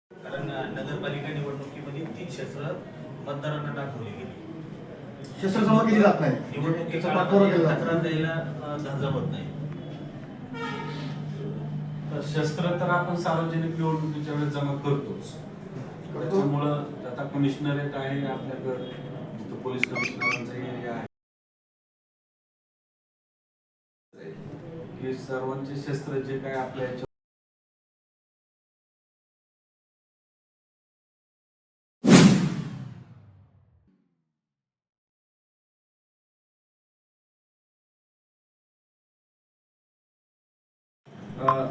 नगरपालिका निवडणुकीमध्ये ती क्षेत्र मतदारांना दाखवली गेली शस्त्र जमा केली जात नाही. निवडणुकी त्याचा पाठपुरावा केला जात तक्रार नाही. द्यायला अं, धांजवत नाही. तर शस्त्र तर आपण सार्वजनिक निवडणुकीच्या वेळेस जमा करतोच. त्याच्यामुळं आता कमिशनरेट आहे आपल्याकडे पोलीस कमिशनरांचा एरिया आहे. की सर्वांचे शस्त्र जे काय आपल्या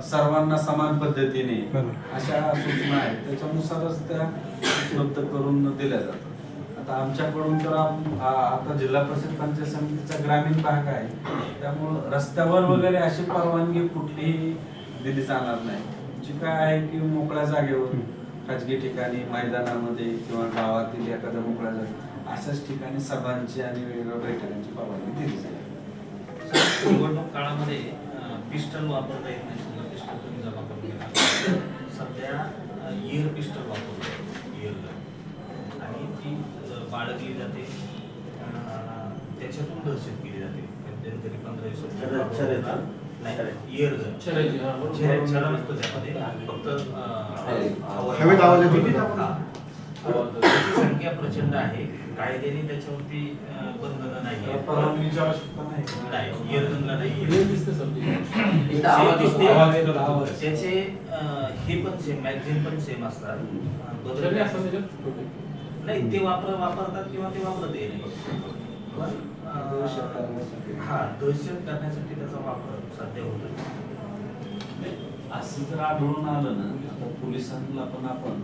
सर्वांना समान पद्धतीने अशा सूचना आहेत. त्याच्यानुसारच त्या उपलब्ध करून दिल्या जातात. आता आमच्याकडून तर आता जिल्हा परिषद पंचायत समितीचा ग्रामीण भाग आहे. त्यामुळं रस्त्यावर वगैरे अशी परवानगी कुठलीही दिली जाणार नाही. जी काय आहे की मोकळ्या जागेवर खाजगी ठिकाणी मैदानामध्ये किंवा गावातील एखाद्या मोकळ्या जागे अशाच ठिकाणी सभांची आणि वेगवेगळ्या बैठकांची परवानगी दिली जाईल. निवडणूक काळामध्ये पिस्टल वापरता येत नाही. जमा करून घेतला सध्या इयर पिस्टल वापरतो इयर आणि ती बाळगली जाते. त्याच्यातून दहशत केली जाते. मध्यंतरी पंधरा नाही इयर. छरा नसतो त्यामध्ये. फक्त हवेत आवाज येतो. त्याची संख्या प्रचंड आहे. कायद्याने त्याच्यावरती बंधनं नाही. हे. त्याचे हे पण सेम मॅगझिन पण सेम असतात. नाही. ते वापर वापरतात किंवा ते वापरत करण्यासाठी. हा दहशत करण्यासाठी त्याचा वापर सध्या होतो. असं जर आढळून आलं ना आता पोलिसांना पण आपण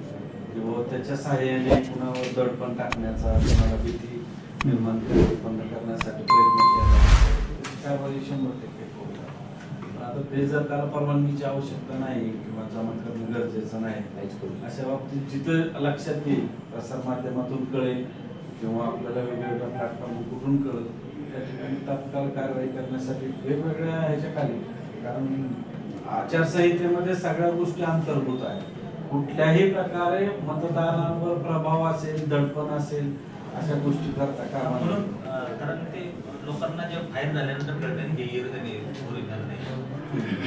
किंवा त्याच्या सहाय्याने कुणावर दडपण टाकण्याचा कुणाला भीती निर्माण उत्पन्न करण्यासाठी प्रयत्न केला. त्यावर शंभर टक्के. पण आता ते जर त्याला परवानगीची आवश्यकता नाही किंवा जमा करणं गरजेचं नाही अशा बाबतीत जिथं लक्षात येईल प्रसार माध्यमातून कळेल किंवा आपल्याला वेगवेगळ्या प्लॅटफॉर्म कुठून कळेल त्या ठिकाणी तात्काळ कारवाई करण्यासाठी वेगवेगळ्या ह्याच्या खाली. कारण आचारसंहितेमध्ये सगळ्या गोष्टी अंतर्भूत आहेत. कुठल्याही प्रकारे मतदारांवर प्रभाव असेल दडपण असेल अशा गोष्टी करता कामा म्हणून कारण ते लोकांना जे फायर झाल्यानंतर कळतं की हे नाही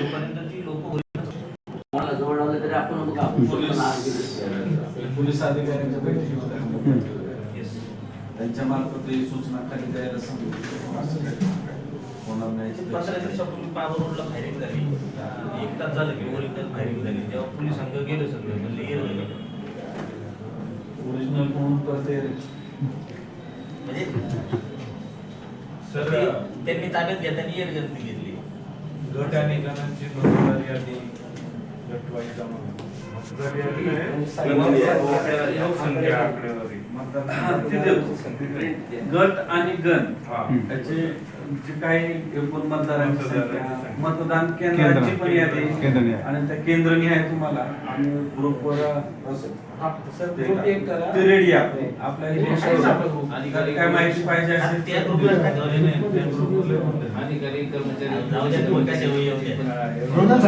तोपर्यंत ती लोक मला जवळ आलं तरी आपण बघा आपण पोलीस- अधिकाऱ्यांच्या बैठकी होत्या. त्यांच्या मार्फत सूचना खाली द्यायला सांगितलं असं काही होणार नाही. पंधरा दिवसापूर्वी पावर रोडला फायरिंग झाली. एक तास झालं की ओरिजिनल फायरिंग झाली. तेव्हा पोलीस संघ गेलं सगळं म्हणले इयरगन ओरिजिनल म्हणून कळते म्हणजे ते- त्यांनी ताब्यात घेताना इयरगन घेतली. गट आणि गणांची मतदार यादी गटवाई जमा लोकसंख्या आकडेवारी. हा. गट आणि गण. हा. त्याचे जे काही एकूण मतदारांची संख्या. मतदान केंद्राची पण यादी केंद्रनिहाय. आणि त्या केंद्रनिहाय तुम्हाला आणि ग्रुपवर हा, करा. ते रेडी आहे आपल्या आहे आपला ग्रुप. अधिकारी काय माहिती पाहिजे आणि असेल त्या ग्रुपला टाकलं नाही, त्या ग्रुपला अधिकारी कर्मचारी जाऊ द्या, येऊ द्या. म्हणूनच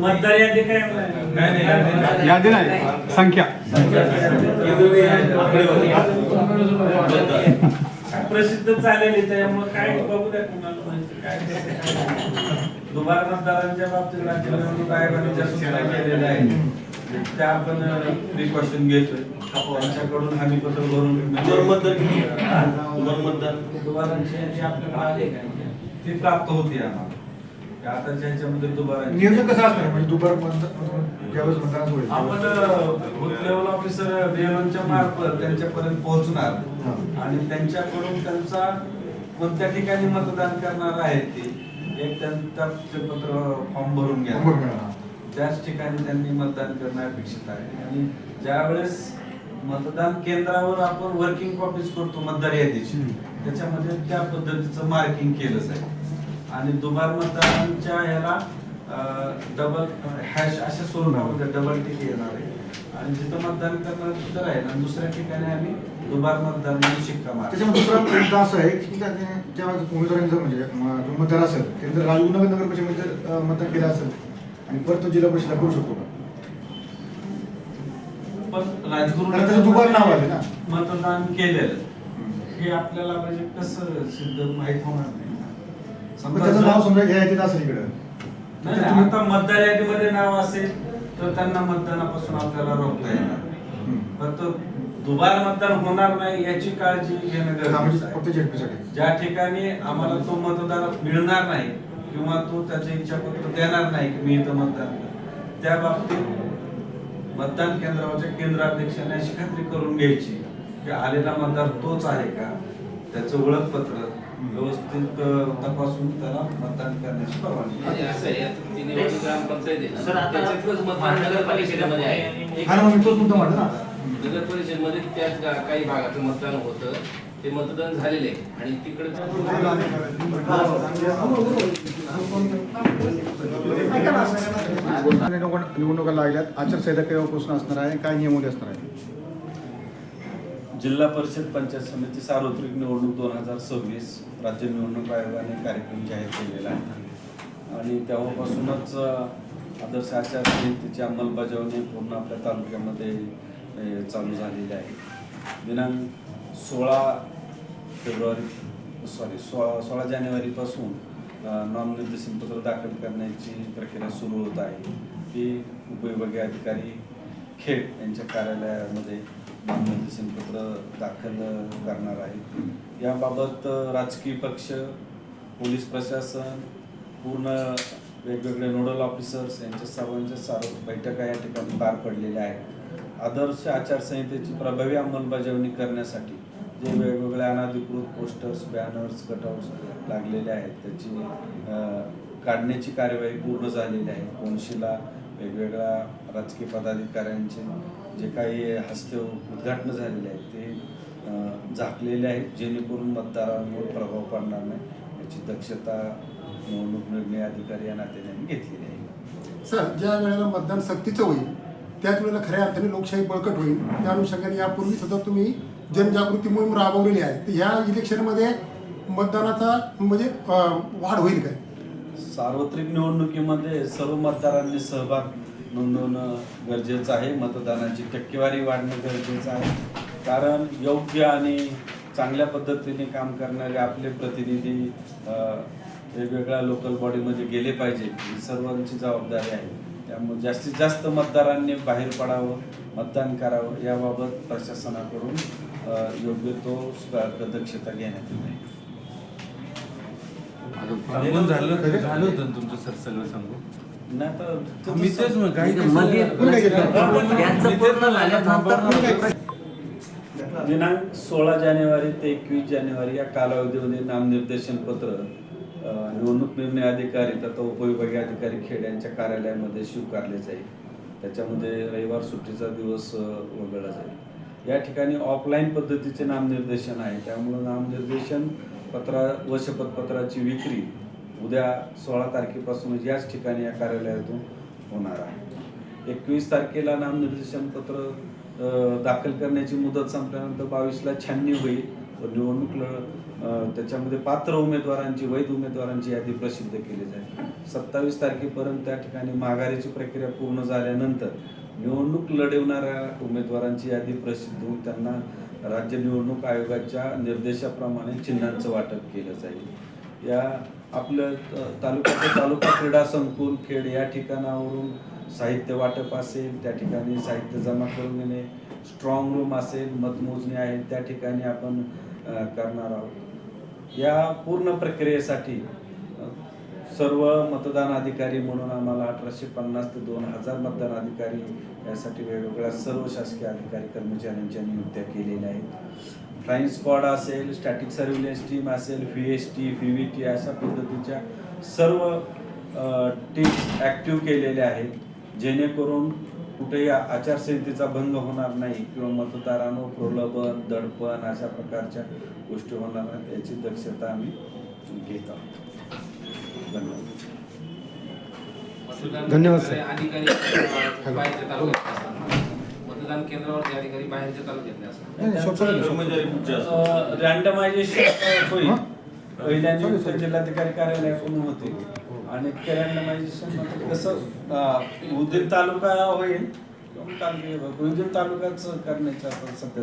मतदार यादी काय नाही, यादी संख्या. प्रसिद्ध चालेल त्यामुळे काय बघू द्या कुणाला काय काय. दुबार मतदारांच्या बाबतीत राज्य निवडणूक आयोगाने ज्या सूचना केलेल्या आहेत. त्या आपण प्रिकॉशन घेतोय. त्यांच्याकडून हमी पत्र भरून दुर्मतदार किती? दुर्मतदार? दुबारांची यादी आपल्याकडे आहे का? ती प्राप्त होती आम्हाला. त्या आताच्या ह्याच्यामध्ये दुबारांची नियोजन कसं असणार म्हणजे ज्यावेळेस मतदान होईल आपण बूथ लेवल ऑफिसर बीएलओच्या मार्फत त्यांच्यापर्यंत पोहोचणार. आणि त्यांच्याकडून त्यांचा कोणत्या ठिकाणी मतदान करणार आहे ते एक त्यांचा पत्र फॉर्म भरून घ्या. भरून घ्या. त्याच ठिकाणी त्यांनी मतदान करणं अपेक्षित आहे. आणि ज्यावेळेस मतदान केंद्रावर आपण वर्किंग कॉपीज करतो मतदार यादीची. त्याच्यामध्ये त्या पद्धतीचं मार्किंग केलं जाईल. आणि दुबार मतदारांच्या ह्याला डबल हॅश अशा स्वरूपामध्ये डबल टिक येणार आहे. आणि जिथं मतदान करणार तिथं राहील. आणि दुसऱ्या ठिकाणी आम्ही दुबार मतदान म्हणून शिक्का मार त्याच्यामध्ये दुसरा मुद्दा असा आहे की त्या त्या उमेदवारांचं म्हणजे जो मतदार असेल ते जर राजगुरुनगर नगर परिषदेमध्ये मतदान केलं असेल आणि परत तो जिल्हा परिषदला करू शकतो का? पण राजगुरू नाव आले ना. मतदान केलेलं हे आपल्याला म्हणजे कसं सिद्ध माहीत होणार नाही ना. पण त्याचं नाव समजा असेल इकडं नाही, नाही, आता मतदार यादीमध्ये नाव असेल तर त्यांना मतदानापासून आपल्याला रोखता येणार नाही. हम्म. फक्त दुबार मतदान होणार नाही याची काळजी घेणं हा, गरजेचं म्हणजे आहे झेडपीसाठी ज्या ठिकाणी आम्हाला तो मतदार मिळणार नाही किंवा तो त्याचे इच्छापत्र देणार नाही की मी इथं मतदान करेन, त्या बाबतीत मतदान केंद्रावरच्या केंद्राध्यक्षाने अशी खात्री करून घ्यायची. की आलेला मतदार तोच आहे का? त्याचं ओळखपत्र व्यवस्थित तपासून त्याला मतदान करण्याची परवानगी नगर परिषदमध्ये त्याच काही भागाचं मतदान होतं. ते मतदान झालेलं आहे. आणि तिकडे निवडणूक- लागल्यात. आचारसंहिता केव्हापासून असणार आहे काय नियमावली असणार आहे? जिल्हा परिषद पंचायत समिती सार्वत्रिक निवडणूक दोन हजार सव्वीस राज्य निवडणूक आयोगाने कार्यक्रम जाहीर केलेला आहे. आणि तेव्हापासूनच आदर्श आचारसंहितेची अंमलबजावणी पूर्ण आपल्या तालुक्यामध्ये चालू झालेली आहे. दिनांक सोळा फेब्रुवारी सॉरी सोळा सोळा जानेवारीपासून अ, नामनिर्देशन दाखल करण्याची प्रक्रिया सुरू होत आहे. ती उपविभागीय अधिकारी खेड यांच्या कार्यालयामध्ये नामनिर्देशन पत्र दाखल करणार आहे याबाबत राजकीय पक्ष पोलीस प्रशासन पूर्ण वेगवेगळे नोडल ऑफिसर्स यांच्या सर्वांच्या सार बैठका या ठिकाणी पार पडलेल्या आहेत. आदर्श आचारसंहितेची प्रभावी अंमलबजावणी करण्यासाठी जे वेगवेगळे अनाधिकृत पोस्टर्स बॅनर्स कटआउट्स लागलेले आहेत त्याची काढण्याची कार्यवाही पूर्ण झालेली आहे. कोणशीला वेगवेगळ्या राजकीय पदाधिकाऱ्यांचे जे काही हस्ते उद्घाटन झालेले आहेत ते झाकलेले आहेत जेणेकरून मतदारांवर प्रभाव पडणार नाही. याची दक्षता निवडणूक निर्णय अधिकारी या नात्याने घेतलेली आहे. सर ज्या वेळेला मतदान सक्तीचं होईल त्याच वेळेला खऱ्या अर्थाने लोकशाही बळकट होईल. त्या अनुषंगाने यापूर्वी सुद्धा तुम्ही जनजागृती मोहीम राबवलेली आहे. तर ह्या इलेक्शनमध्ये मतदानाचा म्हणजे वाढ होईल काय? सार्वत्रिक निवडणुकीमध्ये सर्व मतदारांनी सहभाग नोंदवणं गरजेचं आहे. मतदानाची टक्केवारी वाढणं गरजेचं आहे. कारण योग्य आणि चांगल्या पद्धतीने काम करणारे आपले प्रतिनिधी वेगवेगळ्या लोकल बॉडीमध्ये गेले पाहिजे ही सर्वांची जबाबदारी आहे. त्यामुळे जास्तीत जास्त मतदारांनी बाहेर पडावं मतदान करावं याबाबत प्रशासनाकडून योग्य तो दक्षता घेण्यात सांगून झालं झालं होतं तुमचं सर सगळं सांगून नाही तर मी तेच म्हणतो, काही मध्ये कोणी काय घेतलं? त्यांचं पूर्ण झाल्यानंतर दिनांक सोळा जानेवारी ते एकवीस जानेवारी या कालावधीमध्ये नामनिर्देशन पत्र निवडणूक निर्णय अधिकारी तथा उपविभागीय अधिकारी खेड यांच्या कार्यालयामध्ये स्वीकारले जाईल. त्याच्यामध्ये रविवार सुट्टीचा दिवस वगळला जाईल. या ठिकाणी ऑफलाईन पद्धतीचे नामनिर्देशन आहे. त्यामुळं नामनिर्देशन पत्रा व शपथपत्राची विक्री उद्या सोळा तारखेपासूनच याच ठिकाणी या कार्यालयातून होणार आहे. एकवीस तारखेला नामनिर्देशन पत्र दाखल करण्याची मुदत संपल्यानंतर बावीसला छाननी होईल. व निवडणूक त्याच्यामध्ये पात्र उमेदवारांची वैध उमेदवारांची यादी प्रसिद्ध केली जाईल. सत्तावीस तारखेपर्यंत त्या ठिकाणी माघारीची प्रक्रिया पूर्ण झाल्यानंतर निवडणूक लढवणाऱ्या उमेदवारांची यादी प्रसिद्ध होऊन त्यांना राज्य निवडणूक आयोगाच्या निर्देशाप्रमाणे चिन्हांचं वाटप केलं जाईल. या आपलं तालुक्याचं तालुका क्रीडा संकुल खेड या ठिकाणावरून साहित्य वाटप असेल त्या ठिकाणी साहित्य जमा करून घेणे स्ट्रॉंग रूम असेल मतमोजणी आहे त्या ठिकाणी आपण करणार आहोत. या पूर्ण प्रक्रियेसाठी सर्व मतदान अधिकारी म्हणून आम्हाला अठराशे पन्नास ते दोन हजार मतदान अधिकारी यासाठी वेगवेगळ्या सर्व शासकीय अधिकारी कर्मचाऱ्यांच्या नियुक्त्या केलेल्या आहेत. फ्लाईंग स्क्वॉड असेल स्टॅटिक सर्व्हिलन्स टीम असेल V S T V V T अशा पद्धतीच्या सर्व टीम ॲक्टिव्ह केलेल्या आहेत. जेणेकरून कुठेही आचारसंहितेचा भंग होणार नाही किंवा मतदारांवर प्रलोभन दडपण अशा प्रकारच्या गोष्टी होणार नाहीत याची दक्षता आम्ही घेत आहोत. धन्यवाद असतात. मतदान अधिकारी बाहेरच्या तालुक्यातले असतात. रँडमायझेशन होईल? हा? चालेल. जिल्हाधिकारी कार्यालयाकडून होते. आणि ते रँडमायझेशन कसं अं, उदगीर तालुका होईल उदगीर तालुकाच करण्याचा आपण सध्या